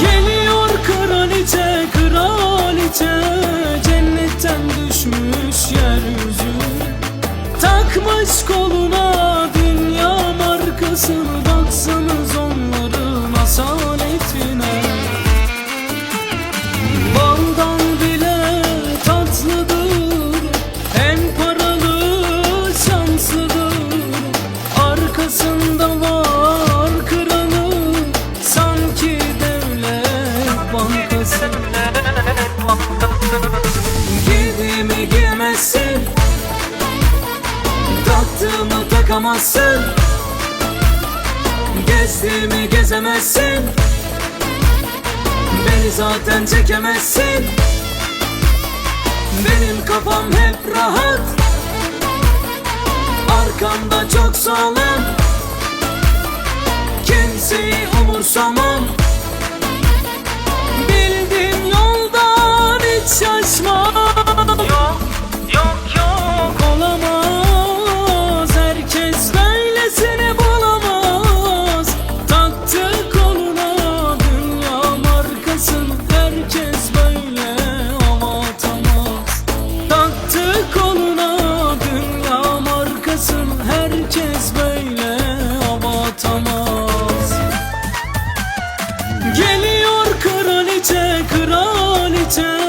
Geliyor kraliçe kraliçe Cennetten düşmüş yeryüzü. Takmış koluna dünya markasını Takamazsın Gezdiğimi gezemezsin. Beni zaten çekemezsin. Benim kafam hep rahat. Arkamda çok sağlam. Kimseyi umursamam herkes böyle avatamaz Taktı koluna dünya markasını Herkes böyle avatamaz Geliyor kraliçe kraliçe